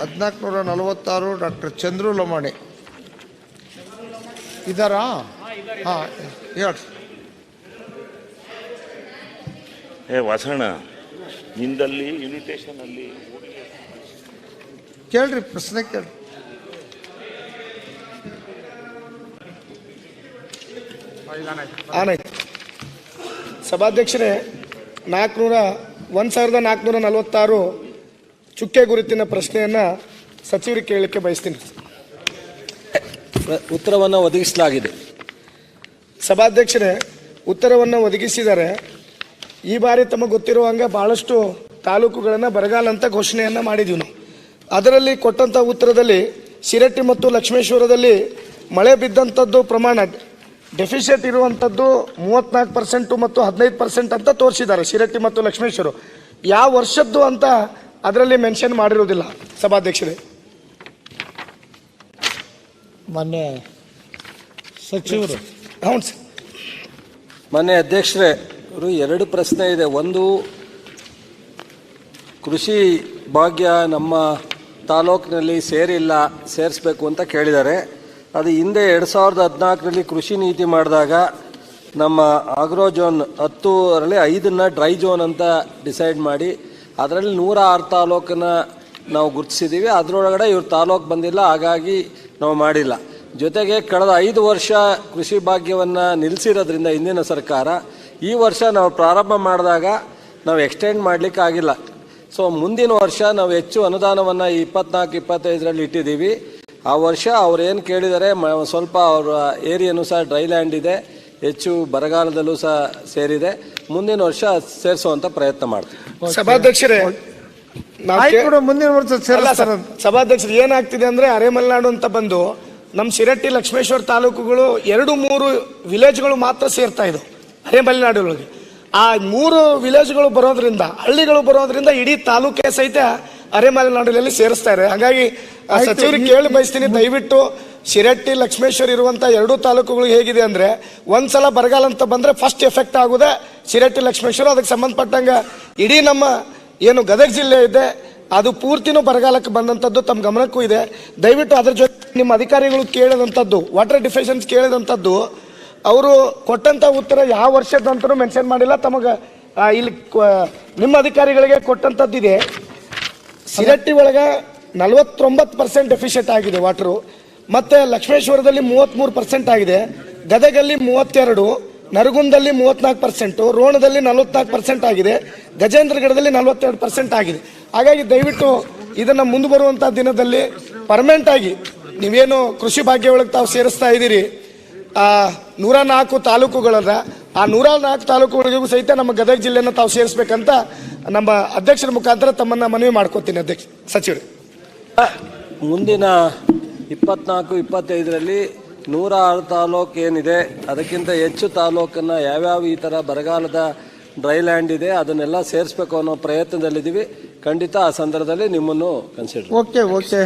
ಹದಿನಾಲ್ಕುನೂರ ನಲವತ್ತಾರು ಡಾಕ್ಟರ್ ಚಂದ್ರು ಲಮಾಣಿ. ಇದ್ದಾರಾ ಹಾಂ ಹೇಳಿ ಏ ವಾಸಣ್ಣ ನಿಂದಲ್ಲಿ ಇನ್ವಿಟೇಷನಲ್ಲಿ ಕೇಳ್ರಿ ಪ್ರಶ್ನೆ ಕೇಳ್ರಿ. ಆನಾಯ್ತು ಸಭಾಧ್ಯಕ್ಷರೇ ನಾಲ್ಕುನೂರ ಒಂದು ಸಾವಿರದ ನಾಲ್ಕುನೂರ ನಲವತ್ತಾರು ಚುಕ್ಕೆ ಗುರುತಿನ ಪ್ರಶ್ನೆಯನ್ನು ಸಚಿವರಿಗೆ ಕೇಳಲಿಕ್ಕೆ ಬಯಸ್ತೀನಿ. ಉತ್ತರವನ್ನು ಒದಗಿಸಲಾಗಿದೆ. ಸಭಾಧ್ಯಕ್ಷರೇ ಉತ್ತರವನ್ನು ಒದಗಿಸಿದರೆ ಈ ಬಾರಿ ತಮಗೆ ಗೊತ್ತಿರುವಂಗೆ ಭಾಳಷ್ಟು ತಾಲೂಕುಗಳನ್ನು ಬರಗಾಲ ಅಂತ ಘೋಷಣೆಯನ್ನು ಮಾಡಿದ್ವಿ ನಾವು. ಅದರಲ್ಲಿ ಕೊಟ್ಟಂಥ ಉತ್ತರದಲ್ಲಿ ಶಿರಟ್ಟಿ ಮತ್ತು ಲಕ್ಷ್ಮೇಶ್ವರದಲ್ಲಿ ಮಳೆ ಬಿದ್ದಂಥದ್ದು ಪ್ರಮಾಣ ಡೆಫಿಷಿಯಟ್ ಇರುವಂಥದ್ದು ಮೂವತ್ನಾಲ್ಕು ಪರ್ಸೆಂಟು ಮತ್ತು ಹದಿನೈದು ಪರ್ಸೆಂಟ್ ಅಂತ ತೋರಿಸಿದ್ದಾರೆ ಶಿರಟ್ಟಿ ಮತ್ತು ಲಕ್ಷ್ಮೇಶ್ವರ. ಯಾವ ವರ್ಷದ್ದು ಅಂತ ಅದರಲ್ಲಿ ಮೆನ್ಷನ್ ಮಾಡಿರೋದಿಲ್ಲ ಸಭಾಧ್ಯಕ್ಷರೇ. ಮೊನ್ನೆ ಸಚಿವರು. ಹೌದು ಸರ್. ಮೊನ್ನೆ ಅಧ್ಯಕ್ಷರೇ ಇವರು ಎರಡು ಪ್ರಶ್ನೆ ಇದೆ. ಒಂದು ಕೃಷಿ ಭಾಗ್ಯ ನಮ್ಮ ತಾಲೂಕಿನಲ್ಲಿ ಸೇರಿಲ್ಲ ಸೇರಿಸ್ಬೇಕು ಅಂತ ಕೇಳಿದ್ದಾರೆ. ಅದು ಹಿಂದೆ ಎರಡು ಸಾವಿರದ ಹದಿನಾಲ್ಕರಲ್ಲಿ ಕೃಷಿ ನೀತಿ ಮಾಡಿದಾಗ ನಮ್ಮ ಆಗ್ರೋ ಜೋನ್ ಹತ್ತರಲ್ಲಿ ಐದನ್ನು ಡ್ರೈ ಜೋನ್ ಅಂತ ಡಿಸೈಡ್ ಮಾಡಿ ಅದರಲ್ಲಿ ನೂರ ಆರು ತಾಲೂಕನ್ನ ನಾವು ಗುರುತಿಸಿದ್ದೀವಿ ಅದರೊಳಗಡೆ ಇವ್ರ ತಾಲೂಕು ಬಂದಿಲ್ಲ, ಹಾಗಾಗಿ ನಾವು ಮಾಡಿಲ್ಲ. ಜೊತೆಗೆ ಕಳೆದ ಐದು ವರ್ಷ ಕೃಷಿ ಭಾಗ್ಯವನ್ನು ನಿಲ್ಲಿಸಿರೋದ್ರಿಂದ ಹಿಂದಿನ ಸರ್ಕಾರ, ಈ ವರ್ಷ ನಾವು ಪ್ರಾರಂಭ ಮಾಡಿದಾಗ ನಾವು ಎಕ್ಸ್ಟೆಂಡ್ ಮಾಡಲಿಕ್ಕೆ ಆಗಿಲ್ಲ. ಸೊ ಮುಂದಿನ ವರ್ಷ ನಾವು ಹೆಚ್ಚು ಅನುದಾನವನ್ನು ಇಪ್ಪತ್ನಾಲ್ಕು, ಇಪ್ಪತ್ತೈದರಲ್ಲಿ ಇಟ್ಟಿದ್ದೀವಿ. ಆ ವರ್ಷ ಅವ್ರು ಏನು ಕೇಳಿದ್ದಾರೆ ಮ, ಸ್ವಲ್ಪ ಅವರ ಏರಿಯಾನು ಸಹ ಡ್ರೈ ಲ್ಯಾಂಡ್ ಇದೆ. ಹೆಚ್ಚು ಬರಗಾಲದಲ್ಲೂ ಸಹ ಸೇರಿದೆ. ಮುಂದಿನ ವರ್ಷ ಸೇರಿಸುವಂತ ಪ್ರಯತ್ನ ಮಾಡ್ತೀವಿ. ಸಭಾಧ್ಯಕ್ಷರೇ ನಾವು ಆಯ್ತು ಕೇ- ಬಿಡು, ಮುಂದಿನ ವರ್ಷ ಅಲ್ಲ ಸೇರಿಸ್ತಾರ ಸರ್, ಸಭಾಧ್ಯಕ್ಷರು ಏನಾಗ್ತಿದೆ ಅಂದ್ರೆ ಅರೆಮಲೆನಾಡು ಅಂತ ಬಂದು ನಮ್ಮ ಶಿರಟ್ಟಿ ಲಕ್ಷ್ಮೇಶ್ವರ ತಾಲೂಕುಗಳು ಎರಡು ಮೂರು ವಿಲೇಜ್ಗಳು ಮಾತ್ರ ಸೇರ್ತಾ ಇದ್ದವು ಅರೆಮಲೆನಾಡಿನೊಳಗೆ ಆ ಮೂರು ವಿಲೇಜ್ಗಳು ಬರೋದ್ರಿಂದ ಹಳ್ಳಿಗಳು ಬರೋದ್ರಿಂದ ಇಡೀ ತಾಲೂಕೇ ಸಹಿತ ಅರೆಮಲೆನಾಡಿನಲ್ಲಿ ಸೇರಿಸ್ತಾ ಸೇರಿಸ್ತಾರೆ ಹಾಗಾಗಿ ಆ ಆಯ್ತು, ಸಚಿವರಿಗೆ ಈ- ಕೇಳಿ ಬಯಸ್ತೀನಿ ದಯವಿಟ್ಟು ಶಿರಟ್ಟಿ ಲಕ್ಷ್ಮೇಶ್ವರ ಇರುವಂಥ ಎರಡೂ ತಾಲೂಕುಗಳು ಹೇಗಿದೆ ಅಂದ್ರೆ ಒಂದ್ಸಲ ಬರಗಾಲ ಅಂತ ಬಂದ್ರೆ ಫಸ್ಟ್ ಎಫೆಕ್ಟ್ ಆಗುದ ಶಿರಟ್ಟಿ ಲಕ್ಷ್ಮೇಶ್ವರ. ಅದಕ್ಕೆ ಸಂಬಂಧಪಟ್ಟಂಗ ಇಡೀ ನಮ್ಮ ಏನು ಗದಗ ಜಿಲ್ಲೆ ಇದೆ. ಅದು ಪೂರ್ತಿನೂ ಬರಗಾಲಕ್ಕೆ ಬಂದಂಥದ್ದು ತಮ್ಮ ಗಮನಕ್ಕೂ ಇದೆ. ದಯವಿಟ್ಟು ಅದ್ರ ಜೊತೆ ನಿಮ್ಮ ಅಧಿಕಾರಿಗಳು ಕೇಳಿದಂಥದ್ದು ವಾಟರ್ ಡಿಫಿಷನ್ಸ್ ಕೇಳಿದಂಥದ್ದು ಅವರು ಕೊಟ್ಟಂತ ಉತ್ತರ ಯಾವ ವರ್ಷದಂತರೂ ಮೆನ್ಷನ್ ಮಾಡಿಲ್ಲ. ತಮಗೆ ಇಲ್ಲಿ ನಿಮ್ಮ ಅಧಿಕಾರಿಗಳಿಗೆ ಕೊಟ್ಟಂಥದ್ದಿದೆ ಸಿರಟ್ಟಿ ಒಳಗೆ ನಲವತ್ತೊಂಬತ್ತು ಪರ್ಸೆಂಟ್ ಡೆಫಿಷಿಯಟ್ ಆಗಿದೆ ವಾಟರು ಮತ್ತೆ ಲಕ್ಷ್ಮೇಶ್ವರದಲ್ಲಿ ಮೂವತ್ತ್ಮೂರು ಪರ್ಸೆಂಟ್ ಆಗಿದೆ, ಗದಗಲ್ಲಿ ಮೂವತ್ತೆರಡು ನರಗುಂದಲ್ಲಿ ಮೂವತ್ನಾಲ್ಕು ಪರ್ಸೆಂಟು ರೋಣದಲ್ಲಿ ನಲವತ್ನಾಲ್ಕು ಪರ್ಸೆಂಟ್ ಆಗಿದೆ, ಗಜೇಂದ್ರಗಢದಲ್ಲಿ ನಲವತ್ತೆರಡು ಪರ್ಸೆಂಟ್ ಆಗಿದೆ. ಹಾಗಾಗಿ ದಯವಿಟ್ಟು ಇದನ್ನು ಮುಂದೆ ಬರುವಂಥ ದಿನದಲ್ಲಿ ಪರ್ಮನೆಂಟ್ ಆಗಿ ನೀವೇನು ಕೃಷಿ ಭಾಗ್ಯ ಒಳಗೆ ತಾವು ಸೇರಿಸ್ತಾ ಇದ್ದೀರಿ ನೂರ ನಾಲ್ಕು ತಾಲೂಕುಗಳನ್ನ, ಆ ನೂರ ನಾಲ್ಕು ತಾಲೂಕುಗಳಿಗೂ ಸಹಿತ ನಮ್ಮ ಗದಗ ಜಿಲ್ಲೆಯನ್ನು ತಾವು ಸೇರಿಸ್ಬೇಕಂತ ನಮ್ಮ ಅಧ್ಯಕ್ಷರ ಮುಖಾಂತರ ತಮ್ಮನ್ನು ಮನವಿ ಮಾಡ್ಕೋತೀನಿ ಅಧ್ಯಕ್ಷ, ಸಚಿವರು. ಮುಂದಿನ ಇಪ್ಪತ್ನಾಲ್ಕು, ಇಪ್ಪತ್ತೈದರಲ್ಲಿ ನೂರ ಆರು ತಾಲೂಕು ಏನಿದೆ, ಅದಕ್ಕಿಂತ ಹೆಚ್ಚು ತಾಲೂಕನ್ನು ಯಾವ್ಯಾವ ಈ ಥರ ಬರಗಾಲದ ಡ್ರೈ ಲ್ಯಾಂಡ್ ಇದೆ, ಅದನ್ನೆಲ್ಲ ಸೇರಿಸ್ಬೇಕು ಅನ್ನೋ ಪ್ರಯತ್ನದಲ್ಲಿದ್ದೀವಿ. ಖಂಡಿತ ಆ ಸಂದರ್ಭದಲ್ಲಿ ನಿಮ್ಮನ್ನು ಕನ್ಸಿಡರ್ ಓಕೆ ಓಕೆ